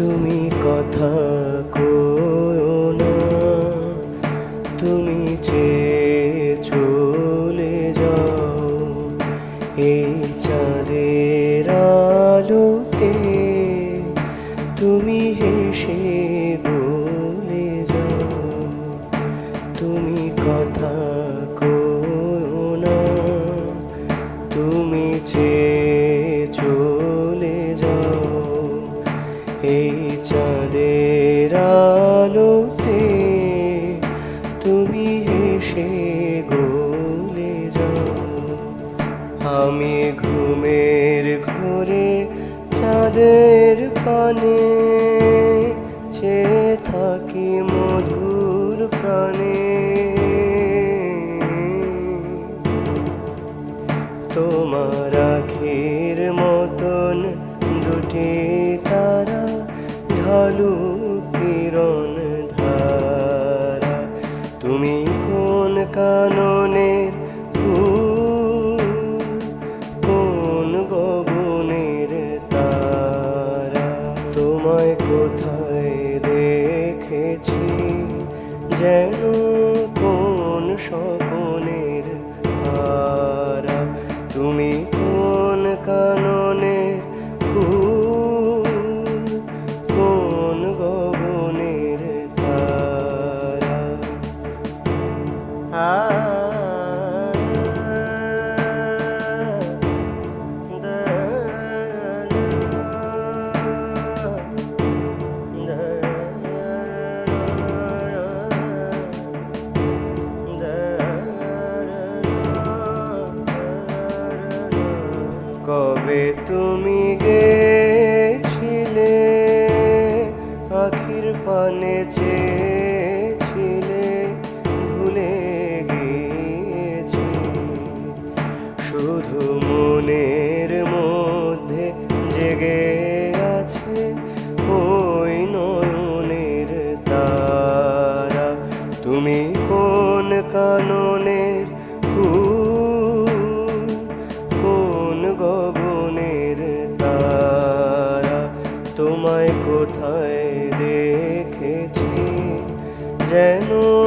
তুমি কথা কয়ো না। তুমি যে চলে যাও। এই চাঁদের আলোতে তুমি হেসে বলে যাও। তুমি কথা আমি ঘুমের ঘরে চাঁদের পানে, চেয়ে থাকি মধুর প্রাণে। তোমার আখির মতন দুটি তারা ঢালু কিরণ ধারা তুমি কোন কাননের কোথায় দেখেছি যেন কোন স্বপনের হারা। তুমি কোন কাননের কবে তুমি গেছিলে? আখির পানে চেয়েছিলে, ভুলে গিয়েছি। শুধু মনের মধ্যে জেগে আছে ওই নয়নের তারা। তুমি কোন কাননের গগনের তারা তোমায় কোথায় দেখেছি? যেন